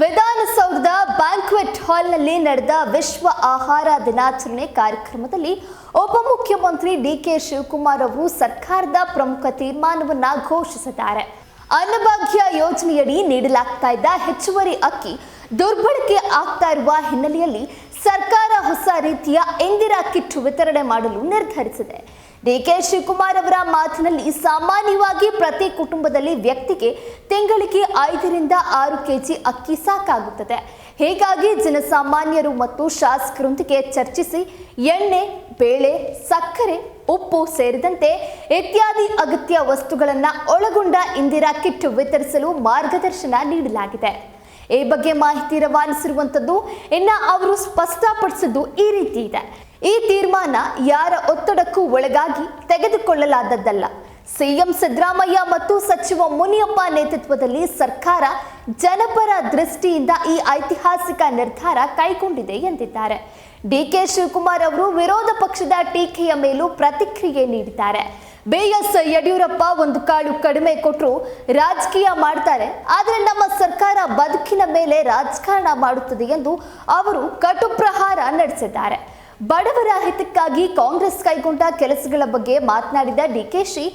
ವಿಧಾನಸೌಧದ ಬ್ಯಾಂಕ್ವೆಟ್ ಹಾಲ್ನಲ್ಲಿ ನಡೆದ ವಿಶ್ವ ಆಹಾರ ದಿನಾಚರಣೆ ಕಾರ್ಯಕ್ರಮದಲ್ಲಿ ಉಪಮುಖ್ಯಮಂತ್ರಿ ಡಿಕೆ ಶಿವಕುಮಾರ್ ಅವರು ಸರ್ಕಾರದ ಪ್ರಮುಖ ತೀರ್ಮಾನವನ್ನ ಘೋಷಿಸಿದ್ದಾರೆ. ಅನ್ನಭಾಗ್ಯ ಯೋಜನೆಯಡಿ ನೀಡಲಾಗ್ತಾ ಇದ್ದ ಹೆಚ್ಚುವರಿ ಅಕ್ಕಿ ದುರ್ಬಳಕೆ ಆಗ್ತಾ ಇರುವ ಹಿನ್ನೆಲೆಯಲ್ಲಿ ಸರ್ಕಾರ ಹೊಸ ರೀತಿಯ ಇಂದಿರಾ ಕಿಟ್ ವಿತರಣೆ ಮಾಡಲು ನಿರ್ಧರಿಸಿದೆ. ಡಿಕೆ ಶಿವಕುಮಾರ್ ಅವರ ಮಾತಿನಲ್ಲಿ ಸಾಮಾನ್ಯವಾಗಿ ಪ್ರತಿ ಕುಟುಂಬದಲ್ಲಿ ವ್ಯಕ್ತಿಗೆ ತಿಂಗಳಿಗೆ ಐದರಿಂದ ಆರು ಕೆಜಿ ಅಕ್ಕಿ ಸಾಕಾಗುತ್ತದೆ. ಹೀಗಾಗಿ ಜನಸಾಮಾನ್ಯರು ಮತ್ತು ಶಾಸಕರೊಂದಿಗೆ ಚರ್ಚಿಸಿ ಎಣ್ಣೆ, ಬೇಳೆ, ಸಕ್ಕರೆ, ಉಪ್ಪು ಸೇರಿದಂತೆ ಇತ್ಯಾದಿ ಅಗತ್ಯ ವಸ್ತುಗಳನ್ನು ಒಳಗೊಂಡ ಇಂದಿರಾ ಕಿಟ್ ವಿತರಿಸಲು ಮಾರ್ಗದರ್ಶನ ನೀಡಲಾಗಿದೆ. ಈ ಬಗ್ಗೆ ಮಾಹಿತಿ ರವಾನಿಸಿರುವಂಥದ್ದು ಇನ್ನ ಅವರು ಸ್ಪಷ್ಟಪಡಿಸಿದ್ದು ಈ ರೀತಿ ಇದೆ. ಈ ತೀರ್ಮಾನ ಯಾರ ಒತ್ತಡಕ್ಕೂ ಒಳಗಾಗಿ ತೆಗೆದುಕೊಳ್ಳಲಾದದ್ದಲ್ಲ. ಸಿಎಂ ಸಿದ್ದರಾಮಯ್ಯ ಮತ್ತು ಸಚಿವ ಮುನಿಯಪ್ಪ ನೇತೃತ್ವದಲ್ಲಿ ಸರ್ಕಾರ ಜನಪರ ದೃಷ್ಟಿಯಿಂದ ಈ ಐತಿಹಾಸಿಕ ನಿರ್ಧಾರ ಕೈಗೊಂಡಿದೆ ಎಂದಿದ್ದಾರೆ. ಡಿಕೆ ಶಿವಕುಮಾರ್ ಅವರು ವಿರೋಧ ಪಕ್ಷದ ಟೀಕೆಯ ಮೇಲೂ ಪ್ರತಿಕ್ರಿಯೆ ನೀಡಿದ್ದಾರೆ. ಬಿಎಸ್ ಯಡಿಯೂರಪ್ಪ ಒಂದು ಕಾಳು ಕಡಿಮೆ ಕೊಟ್ಟರು ರಾಜಕೀಯ ಮಾಡ್ತಾರೆ. ಆದರೆ ನಮ್ಮ ಸರ್ಕಾರ ಬದುಕಿನ ಮೇಲೆ ರಾಜಕಾರಣ ಮಾಡುತ್ತದೆ ಎಂದು ಅವರು ಕಟುಪ್ರಹಾರ ನಡೆಸಿದ್ದಾರೆ. ಬಡವರ ಹಿತಕ್ಕಾಗಿ ಕಾಂಗ್ರೆಸ್ ಕೈಗೊಂಡ ಕೆಲಸಗಳ ಬಗ್ಗೆ ಮಾತನಾಡಿದ ಡಿಕೆಶಿ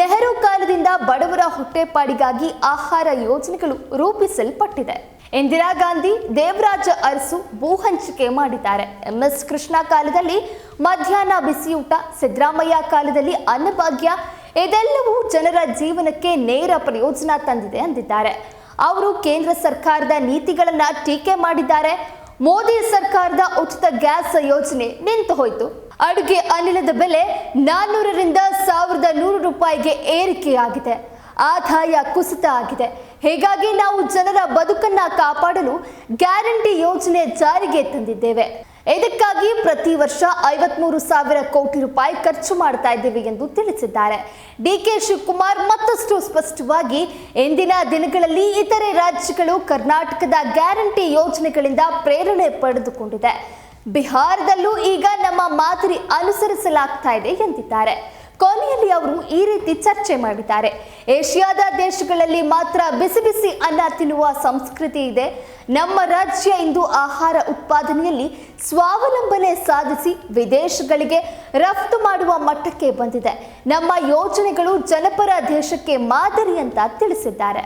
ನೆಹರು ಕಾಲದಿಂದ ಬಡವರ ಹೊಟ್ಟೆಪಾಡಿಗಾಗಿ ಆಹಾರ ಯೋಜನೆಗಳು ರೂಪಿಸಲ್ಪಟ್ಟಿದೆ. ಇಂದಿರಾ ಗಾಂಧಿ ದೇವರಾಜ ಅರಸು ಭೂ ಹಂಚಿಕೆ ಮಾಡಿದ್ದಾರೆ. ಎಂಎಸ್ ಕೃಷ್ಣ ಕಾಲದಲ್ಲಿ ಮಧ್ಯಾಹ್ನ ಬಿಸಿಯೂಟ, ಸಿದ್ದರಾಮಯ್ಯ ಕಾಲದಲ್ಲಿ ಅನ್ನಭಾಗ್ಯ, ಇದೆಲ್ಲವೂ ಜನರ ಜೀವನಕ್ಕೆ ನೇರ ಪ್ರಯೋಜನ ತಂದಿದೆ ಅಂದಿದ್ದಾರೆ. ಅವರು ಕೇಂದ್ರ ಸರ್ಕಾರದ ನೀತಿಗಳನ್ನ ಟೀಕೆ ಮಾಡಿದ್ದಾರೆ. ಮೋದಿ ಸರ್ಕಾರದ ಉಚಿತ ಗ್ಯಾಸ್ ಯೋಜನೆ ನಿಂತು ಹೋಯಿತು. ಅಡುಗೆ ಅನಿಲದ ಬೆಲೆ ನಾನ್ನೂರರಿಂದ ಸಾವಿರದ ನೂರು ರೂಪಾಯಿಗೆ ಏರಿಕೆಯಾಗಿದೆ. ಆದಾಯ ಕುಸಿತ ಆಗಿದೆ. ಹೀಗಾಗಿ ನಾವು ಜನರ ಬದುಕನ್ನ ಕಾಪಾಡಲು ಗ್ಯಾರಂಟಿ ಯೋಜನೆ ಜಾರಿಗೆ ತಂದಿದ್ದೇವೆ. ಇದಕ್ಕಾಗಿ ಪ್ರತಿ ವರ್ಷ ಐವತ್ಮೂರು ಸಾವಿರ ಕೋಟಿ ರೂಪಾಯಿ ಖರ್ಚು ಮಾಡ್ತಾ ಇದ್ದೇವೆ ಎಂದು ತಿಳಿಸಿದ್ದಾರೆ. ಡಿ ಕೆ ಶಿವಕುಮಾರ್ ಮತ್ತಷ್ಟು ಸ್ಪಷ್ಟವಾಗಿ, ಇಂದಿನ ದಿನಗಳಲ್ಲಿ ಇತರೆ ರಾಜ್ಯಗಳು ಕರ್ನಾಟಕದ ಗ್ಯಾರಂಟಿ ಯೋಜನೆಗಳಿಂದ ಪ್ರೇರಣೆ ಪಡೆದುಕೊಂಡಿದೆ. ಬಿಹಾರದಲ್ಲೂ ಈಗ ನಮ್ಮ ಮಾದರಿ ಅನುಸರಿಸಲಾಗ್ತಾ ಇದೆ ಎಂದಿದ್ದಾರೆ. ಕೊನೆಯಲ್ಲಿ ಅವರು ಈ ರೀತಿ ಚರ್ಚೆ ಮಾಡಿದ್ದಾರೆ. ಏಷ್ಯಾದ ದೇಶಗಳಲ್ಲಿ ಮಾತ್ರ ಬಿಸಿ ಬಿಸಿ ಅನ್ನ ತಿನ್ನುವ ಸಂಸ್ಕೃತಿ ಇದೆ. ನಮ್ಮ ರಾಜ್ಯ ಇಂದು ಆಹಾರ ಉತ್ಪಾದನೆಯಲ್ಲಿ ಸ್ವಾವಲಂಬನೆ ಸಾಧಿಸಿ ವಿದೇಶಗಳಿಗೆ ರಫ್ತು ಮಾಡುವ ಮಟ್ಟಕ್ಕೆ ಬಂದಿದೆ. ನಮ್ಮ ಯೋಜನೆಗಳು ಜನಪರ ದೇಶಕ್ಕೆ ಮಾದರಿ ಅಂತ ತಿಳಿಸಿದ್ದಾರೆ.